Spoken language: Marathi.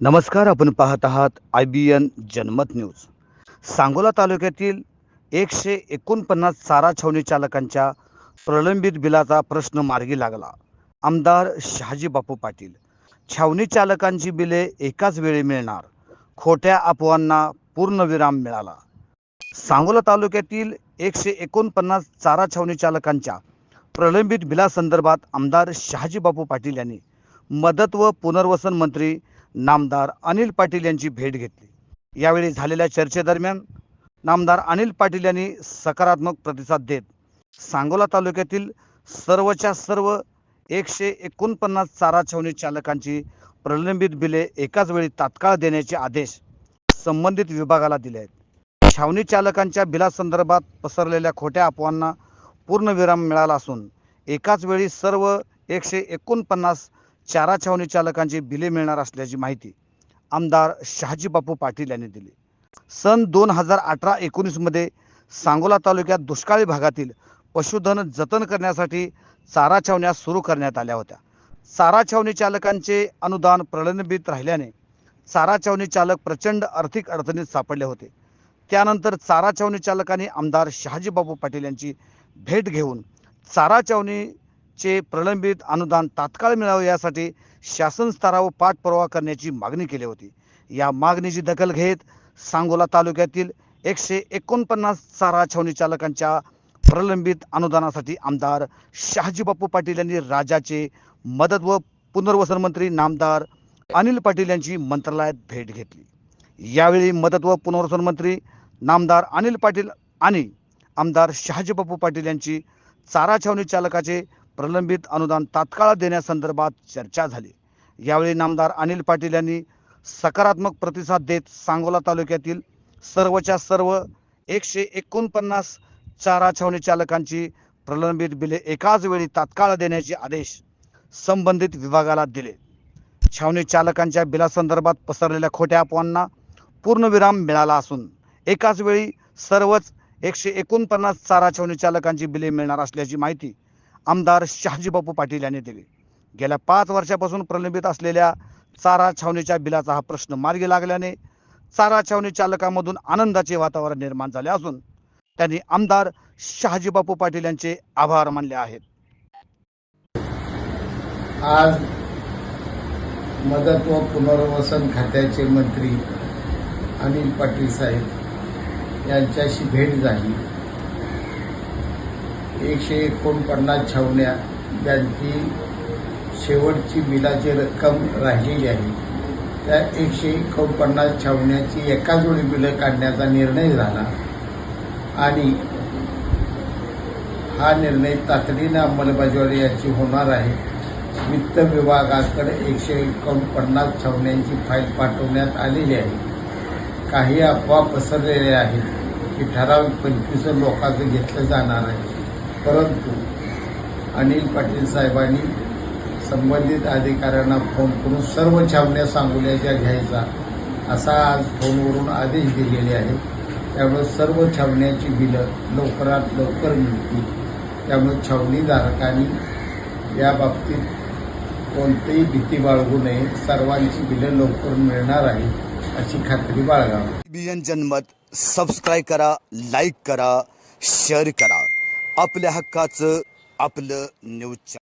नमस्कार आपण पाहत आहात I B N Janmat news. Sangola तालुक्यातील एकशे एकोणपन्नास चारा छावणी चालकांच्या प्रलंबित बिलाचा प्रश्न मार्गी लागला. आमदार शहाजी बापू पाटील छावणी चालकांची बिले एकाच वेळी मिळणार खोट्या अफवांना पूर्णविराम मिळाला. सांगोला तालुक्यातील एकशे एकोणपन्नास चारा छावणी चालकांच्या प्रलंबित बिलासंदर्भात आमदार शहाजी बापू पाटील यांनी मदत व पुनर्वसन मंत्री नामदार अनिल पाटील यांची भेट घेतली. यावेळी झालेल्या चर्चेदरम्यान नामदार अनिल पाटील यांनी सकारात्मक प्रतिसाद देत सांगोला तालुक्यातील सर्वच्या सर्व एकशे एकोणपन्नास चारा छावणी चालकांची प्रलंबित बिले एकाच वेळी तात्काळ देण्याचे आदेश संबंधित विभागाला दिले आहेत. छावणी चालकांच्या बिलासंदर्भात पसरलेल्या खोट्या अफवांना पूर्णविराम मिळाला असून एकाच वेळी सर्व एकशे एकोणपन्नास चारा छावणी चालकांची बिले मिळणार असल्याची माहिती आमदार शहाजी बापू पाटील यांनी दिली. सन दोन हजार अठरा एकोणीसमध्ये सांगोला तालुक्यात दुष्काळी भागातील पशुधन जतन करण्यासाठी चारा छावण्या सुरू करण्यात आल्या होत्या. चारा छावणी चालकांचे अनुदान प्रलंबित राहिल्याने चारा छावणी चालक प्रचंड आर्थिक अडचणीत सापडले होते. त्यानंतर चारा छावणी चालकांनी आमदार शहाजीबाबू पाटील यांची भेट घेऊन चारा छावणी चे प्रलंबित अनुदान तात्काळ मिळावे यासाठी शासन स्तरावर पाठपुरावा करण्याची मागणी केली होती. या मागणीची दखल घेत सांगोला तालुक्यातील एकशे एकोणपन्नास चारा छावणी चालकांच्या प्रलंबित अनुदानासाठी आमदार शहाजीबापू पाटील यांनी राज्याचे मदत व पुनर्वसन मंत्री नामदार अनिल पाटील यांची मंत्रालयात भेट घेतली. यावेळी मदत व पुनर्वसन मंत्री नामदार अनिल पाटील आणि आमदार शहाजीबापू पाटील यांची चारा छावणी चालकाचे प्रलंबित अनुदान तात्काळ देण्यासंदर्भात चर्चा झाली. यावेळी नामदार अनिल पाटील यांनी सकारात्मक प्रतिसाद देत सांगोला तालुक्यातील सर्वच्या सर्व एकशे एकोणपन्नास चारा छावणी चालकांची प्रलंबित बिले एकाच वेळी तात्काळ देण्याचे आदेश संबंधित विभागाला दिले. छावणी चालकांच्या बिलासंदर्भात पसरलेल्या खोट्या अफवांना पूर्णविराम मिळाला असून एकाच वेळी सर्वच एकशे एकोणपन्नास चारा छावणी चालकांची बिले मिळणार असल्याची माहिती आमदार शहाजीबापू पाटील यांनी दिली. गेल्या पाच वर्षापासून प्रलंबित असलेल्या चारा छावणीच्या बिलाचा हा प्रश्न मार्गी लागल्याने चारा छावणी चालकामधून आनंदाचे वातावरण निर्माण झाले असून त्यांनी आमदार शहाजीबापू पाटील यांचे आभार मानले आहेत. आज मदत व पुनर्वसन खात्याचे मंत्री अनिल पाटील साहेब यांच्याशी भेट झाली. एकशे एकोणपन्नास छावण्या ज्यांची शेवटची बिलाची रक्कम राहिलेली आहे. त्या एकशे एकोणपन्नास छावण्याची एकाच वेळी बिलं काढण्याचा निर्णय झाला. आणि हा निर्णय तातडीनं अंमलबजावणी याची होणार आहे. वित्त विभागाकडे एकशे एकोणपन्नास छावण्यांची फाईल पाठवण्यात आलेली आहे. काही अफवा पसरलेल्या आहेत की ठराविक पंचवीस लोकांचं घेतलं जाणार आहे. परंतु अनिल पाटील साहेबांनी संबंधित अधिकाऱ्यांना फोन करून सर्व छावण्या सांगोल्याच्या घ्यायचा असा आज फोनवरून आदेश दिलेले आहे त्यामुळे सर्व छावण्याची बिलं लवकरात लवकर मिळतील. त्यामुळे छावणीधारकांनी याबाबतीत कोणतीही भीती बाळगू नये. सर्वांची बिलं लवकर मिळणार आहे अशी खात्री बाळगावी. बी जनमत सबस्क्राईब करा लाईक करा शेअर करा. आपल्या हक्काचं आपलं न्यूज